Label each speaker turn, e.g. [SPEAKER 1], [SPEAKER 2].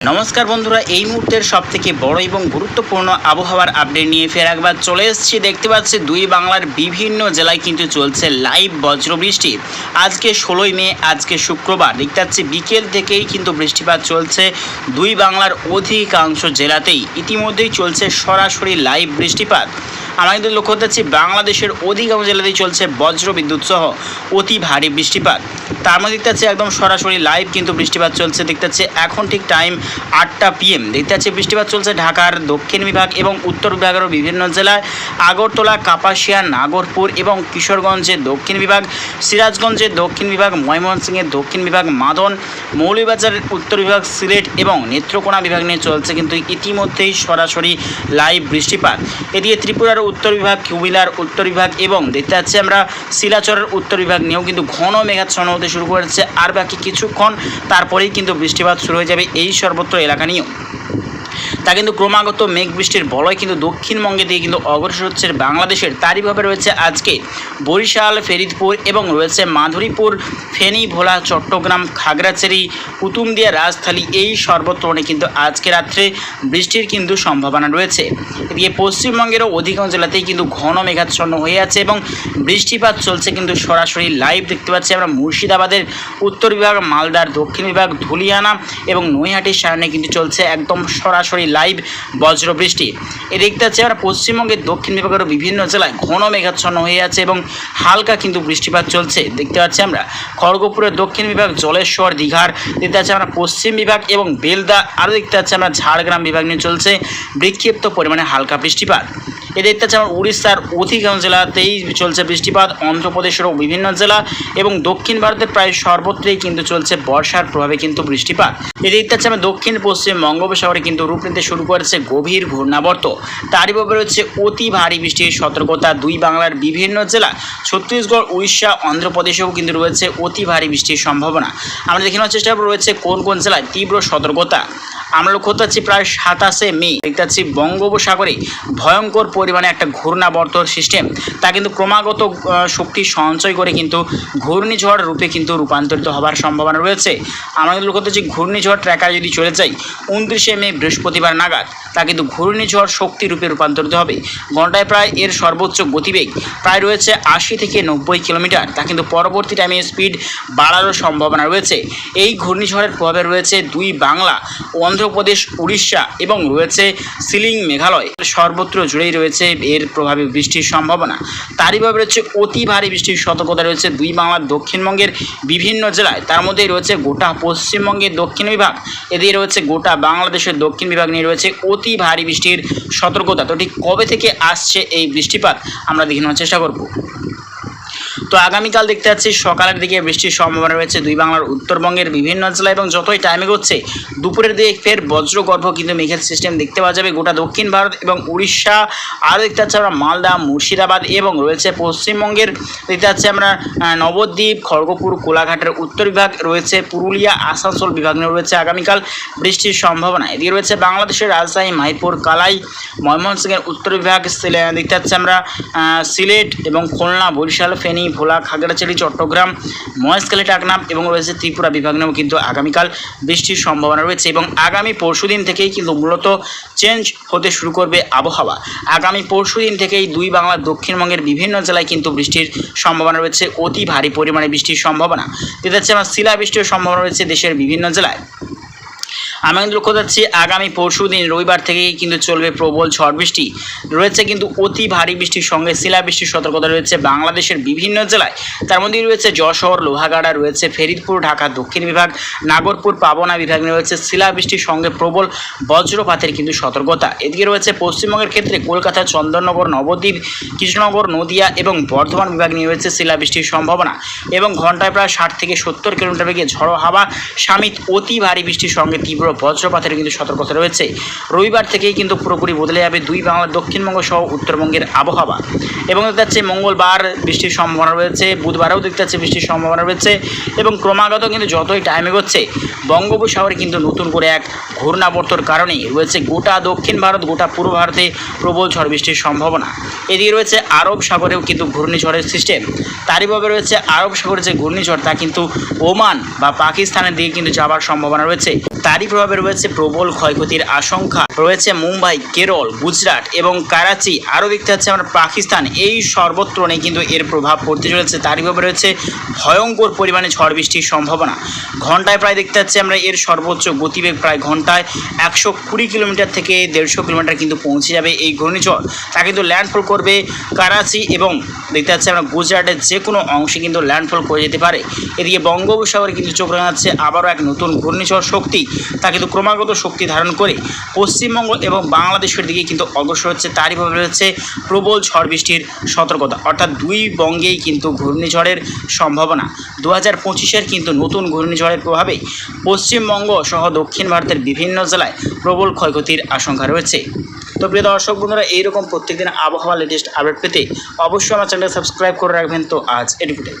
[SPEAKER 1] নমস্কার বন্ধুরা, এই মুহূর্তের সব থেকে বড় এবং গুরুত্বপূর্ণ আবহাওয়ার আপডেট নিয়ে ফের একবার চলে এসেছি। দেখতে পাচ্ছি দুই বাংলার বিভিন্ন জেলায় কিন্তু চলছে লাইভ বজ্রবৃষ্টি। আজকে ষোলোই মে, আজকে শুক্রবার। দেখতে পাচ্ছি বিকেল থেকেই কিন্তু বৃষ্টিপাত চলছে দুই বাংলার অধিকাংশ জেলাতেই। ইতিমধ্যেই চলছে সরাসরি লাইভ বৃষ্টিপাত। আমরা লক্ষ্য করতে বাংলাদেশের অধিকাংশ জেলাতেই চলছে বজ্র বিদ্যুৎ সহ অতি ভারী বৃষ্টিপাত। তার মধ্যে দেখতে পাচ্ছি একদম সরাসরি লাইভ কিন্তু বৃষ্টিপাত চলছে। দেখতে পাচ্ছি এখন ঠিক টাইম আটটা পিএম দেখতে পাচ্ছি বৃষ্টিপাত চলছে ঢাকার দক্ষিণ বিভাগ এবং উত্তর বিভাগেরও বিভিন্ন জেলায়। আগরতলা, কাপাসিয়া, নাগরপুর এবং কিশোরগঞ্জের দক্ষিণ বিভাগ, সিরাজগঞ্জের দক্ষিণ বিভাগ, ময়মনসিংহের দক্ষিণ বিভাগ, মাদন মৌলভীবাজারের উত্তর বিভাগ, সিলেট এবং নেত্রকোনা বিভাগ নিয়ে চলছে কিন্তু ইতিমধ্যেই সরাসরি লাইভ বৃষ্টিপাত। এদিকে ত্রিপুরার উত্তর বিভাগ কুমিলার উত্তর বিভাগ এবং দেখতে পাচ্ছি আমরা শিলাচরের উত্তর বিভাগ নিয়েও কিন্তু ঘন মেঘাচ্ছন্ন হতে শুরু করেছে। আর বাকি কিছুক্ষণ তারপরেই কিন্তু বৃষ্টিপাত শুরু হয়ে যাবে এই সর্বত্র এলাকা নিয়েও। তা কিন্তু ক্রমাগত মেঘ বৃষ্টির বলয় কিন্তু দক্ষিণবঙ্গে দিয়ে কিন্তু অগ্রসর হচ্ছে বাংলাদেশের। তারইভাবে রয়েছে আজকে বরিশাল, ফেরিদপুর এবং রয়েছে মাধুরীপুর ফেনী ভোলা চট্টগ্রাম, খাগড়াছড়ি, কুতুমদিয়া, রাজধানী এই সর্বত্রণে কিন্তু আজকে রাত্রে বৃষ্টির কিন্তু সম্ভাবনা রয়েছে। এদিকে পশ্চিমবঙ্গেরও অধিকাংশ জেলাতেই কিন্তু ঘন মেঘাচ্ছন্ন হয়ে আছে এবং বৃষ্টিপাত চলছে কিন্তু সরাসরি লাইভ দেখতে পাচ্ছি আমরা মুর্শিদাবাদের উত্তর বিভাগ, মালদার দক্ষিণ বিভাগ, ধুলিয়ানা এবং নৈহাটির সামনে কিন্তু চলছে একদম সরাসরি লাইভ বজ্র বৃষ্টি এ দেখতে পাচ্ছি আমরা পশ্চিমবঙ্গের দক্ষিণ বিভাগেরও বিভিন্ন জেলায় ঘন মেঘাচ্ছন্ন হয়ে আছে এবং হালকা কিন্তু বৃষ্টিপাত চলছে। দেখতে পাচ্ছি আমরা খড়গপুরের দক্ষিণ বিভাগ, জলেশ্বর, দীঘার। দেখতে পাচ্ছি আমরা পশ্চিম বিভাগ এবং বেলদা। আরও দেখতে পাচ্ছি আমরা ঝাড়গ্রাম বিভাগ নিয়ে চলছে বিক্ষিপ্ত পরিমাণে হালকা বৃষ্টিপাত। এ দেখতে পাচ্ছি আমরা উড়িষ্যার অধিকাংশ জেলাতেই চলছে বৃষ্টিপাত। অন্ধ্রপ্রদেশেরও বিভিন্ন জেলা এবং দক্ষিণ ভারতের প্রায় সর্বত্রই কিন্তু চলছে বর্ষার প্রভাবে কিন্তু বৃষ্টিপাত। এ দেখতে পাচ্ছি আমরা দক্ষিণ পশ্চিম বঙ্গোপসাগরে কিন্তু রূপ শুরু করেছে গভীর ঘূর্ণাবর্ত। তারই ভাবে রয়েছে অতি ভারী বৃষ্টির সতর্কতা, দুই বাংলার বিভিন্ন জেলা, ছত্তিশগড়, উড়িষ্যা, অন্ধ্রপ্রদেশেও কিন্তু রয়েছে অতি ভারী বৃষ্টির সম্ভাবনা। আমরা দেখে নেওয়ার চেষ্টা করব রয়েছে কোন কোন জেলায় তীব্র সতর্কতা। আমরা লক্ষ্য করতে প্রায় সাতাশে মে। দেখতে পাচ্ছি বঙ্গোপসাগরে ভয়ঙ্কর পরিমাণে একটা ঘূর্ণাবর্তর সিস্টেম তা কিন্তু ক্রমাগত শক্তি সঞ্চয় করে কিন্তু ঘূর্ণিঝড় রূপে কিন্তু রূপান্তরিত হবার সম্ভাবনা রয়েছে। আমরা কিন্তু লক্ষ্য করতে ঘূর্ণিঝড় ট্র্যাকার যদি চলে যাই, উনত্রিশে মে বৃহস্পতিবার নাগাদ তা কিন্তু ঘূর্ণিঝড় শক্তি রূপে রূপান্তরিত হবে। ঘন্টায় প্রায় এর সর্বোচ্চ গতিবেগ প্রায় রয়েছে আশি থেকে নব্বই কিলোমিটার। তা কিন্তু পরবর্তী টাইমে স্পিড বাড়ারও সম্ভাবনা রয়েছে। এই ঘূর্ণিঝড়ের প্রভাবে রয়েছে দুই বাংলা অন্ধ্রপ্রদেশ, উড়িষ্যা এবং রয়েছে সিলিং মেঘালয়। সর্বত্র জুড়েই রয়েছে এর প্রভাবে বৃষ্টির সম্ভাবনা। তারই ভাবে রয়েছে অতি ভারী বৃষ্টির সতর্কতা রয়েছে দুই বাংলার দক্ষিণবঙ্গের বিভিন্ন জেলায়। তার মধ্যেই রয়েছে গোটা পশ্চিমবঙ্গের দক্ষিণ বিভাগ। এদিকে রয়েছে গোটা বাংলাদেশের দক্ষিণ বিভাগ নিয়ে রয়েছে অতি ভারী বৃষ্টির সতর্কতা। তো ঠিক কবে থেকে আসছে এই বৃষ্টিপাত আমরা দেখে নেওয়ার চেষ্টা করব। তো আগামীকাল দেখতে পাচ্ছি সকালের দিকে বৃষ্টির সম্ভাবনা রয়েছে। দুই বাংলার উত্তরবঙ্গের বিভিন্ন জেলা এবং যতই টাইমে হচ্ছে দুপুরের দিকে ফের বজ্রগর্ভ কিন্তু মেঘের সিস্টেম দেখতে পাওয়া যাবে। গোটা দক্ষিণ ভারত এবং উড়িষ্যা আরও দেখতে পাচ্ছি আমরা মালদা, মুর্শিদাবাদ এবং রয়েছে পশ্চিমবঙ্গের। দেখতে পাচ্ছি আমরা নবদ্বীপ, খড়গপুর, কোলাঘাটের উত্তর বিভাগ, রয়েছে পুরুলিয়া, আসানসোল বিভাগ নিয়ে রয়েছে আগামীকাল বৃষ্টির সম্ভাবনা। এদিকে রয়েছে বাংলাদেশের রাজশাহী মাহিপুর কালাই, ময়মনসিংহের উত্তর বিভাগ দেখতে পাচ্ছি আমরা সিলেট এবং খুলনা, বরিশাল, ফেনী ভোলা খাগড়াছড়ি, চট্টগ্রাম, মহেশখালী, টাকনাম এবং রয়েছে ত্রিপুরা বিভাগ নিয়েও কিন্তু আগামীকাল বৃষ্টির সম্ভাবনা রয়েছে এবং আগামী পরশুদিন থেকেই কিন্তু মূলত চেঞ্জ হতে শুরু করবে আবহাওয়া। আগামী পরশুদিন থেকেই দুই বাংলার দক্ষিণবঙ্গের বিভিন্ন জেলায় কিন্তু বৃষ্টির সম্ভাবনা রয়েছে, অতি ভারী পরিমাণে বৃষ্টির সম্ভাবনা। হচ্ছে আমার শিলা বৃষ্টির সম্ভাবনা রয়েছে দেশের বিভিন্ন জেলায়। আমি কিন্তু লক্ষ্য যাচ্ছি আগামী পরশু দিন রবিবার থেকেই কিন্তু চলবে প্রবল ঝড় বৃষ্টি। রয়েছে কিন্তু অতি ভারী বৃষ্টির সঙ্গে শিলাবৃষ্টির সতর্কতা রয়েছে বাংলাদেশের বিভিন্ন জেলায়। তার মধ্যেই রয়েছে যশোর, লোহাগাড়া, রয়েছে ফেরিদপুর, ঢাকা, দক্ষিণ বিভাগ, নাগরপুর, পাবনা বিভাগ রয়েছে শিলাবৃষ্টির সঙ্গে প্রবল বজ্রপাতের কিন্তু সতর্কতা। এদিকে রয়েছে পশ্চিমবঙ্গের ক্ষেত্রে কলকাতা, চন্দননগর, নবদ্বীপ, কৃষ্ণনগর, নদিয়া এবং বর্ধমান বিভাগ নিয়ে রয়েছে শিলাবৃষ্টির সম্ভাবনা এবং ঘন্টায় প্রায় ষাট থেকে সত্তর কিলোমিটার বেগে ঝড়ো হাওয়া সামিত অতি ভারী বৃষ্টির সঙ্গে তীব্র বজ্রপাতের কিন্তু সতর্কতা রয়েছে। রবিবার থেকেই কিন্তু পুরোপুরি বদলে যাবে দুই বাংলার দক্ষিণবঙ্গ সহ উত্তরবঙ্গের আবহাওয়া। এবং দেখতে যাচ্ছে মঙ্গলবার বৃষ্টির সম্ভাবনা রয়েছে, বুধবারেও দেখতে যাচ্ছে বৃষ্টির সম্ভাবনা রয়েছে এবং ক্রমাগত কিন্তু যতই টাইম এগোচ্ছে, বঙ্গোপসাগরে কিন্তু নতুন করে এক ঘূর্ণাবর্তর কারণেই রয়েছে গোটা দক্ষিণ ভারত, গোটা পূর্ব ভারতে প্রবল ঝড় বৃষ্টির সম্ভাবনা। এদিকে রয়েছে আরব সাগরেও কিন্তু ঘূর্ণিঝড়ের সিস্টেম তারইভাবে রয়েছে আরব সাগরের যে ঘূর্ণিঝড়, তা কিন্তু ওমান বা পাকিস্তানের দিকে কিন্তু যাওয়ার সম্ভাবনা রয়েছে। তারই প্রভাবে রয়েছে প্রবল ক্ষয়ক্ষতির আশঙ্কা। রয়েছে মুম্বাই, কেরল, গুজরাট এবং করাচি। আরও দেখতে পাচ্ছি আমরা পাকিস্তান। এই সর্বত্রনে কিন্তু এর প্রভাব পড়তে চলেছে। তারই প্রভাবে রয়েছে ভয়ঙ্কর পরিমাণে ঝড় বৃষ্টির সম্ভাবনা। ঘন্টায় প্রায় দেখতে পাচ্ছি আমরা এর সর্বোচ্চ গতিবেগ প্রায় ঘন্টায় একশো কুড়ি কিলোমিটার থেকে দেড়শো কিলোমিটার কিন্তু পৌঁছে যাবে এই ঘূর্ণিঝড়। তা কিন্তু ল্যান্ডফল করবে করাচি এবং দেখতে পাচ্ছি আমরা গুজরাটের যে কোনো অংশে কিন্তু ল্যান্ডফল করে যেতে পারে। এদিকে বঙ্গোপসাগরে কিন্তু চোখ রাঙাচ্ছে আবারও এক নতুন ঘূর্ণিঝড় শক্তি। তা কিন্তু ক্রমাগত শক্তি ধারণ করে পশ্চিমবঙ্গ এবং বাংলাদেশের দিকে কিন্তু অগ্রসর হচ্ছে। তারই প্রভাবে রয়েছে প্রবল ঝড় বৃষ্টির সতর্কতা। অর্থাৎ দুই বঙ্গেই কিন্তু ঘূর্ণিঝড়ের সম্ভাবনা। দু হাজার পঁচিশের কিন্তু নতুন ঘূর্ণিঝড়ের প্রভাবে পশ্চিমবঙ্গ সহ দক্ষিণ ভারতের বিভিন্ন জেলায় প্রবল ক্ষয়ক্ষতির আশঙ্কা রয়েছে। তো প্রিয় দর্শক বন্ধুরা, এইরকম প্রত্যেকদিন আবহাওয়া লেটেস্ট আপডেট পেতে অবশ্যই আমার চ্যানেলটা সাবস্ক্রাইব করে রাখবেন। তো আজ এটুকুটাই।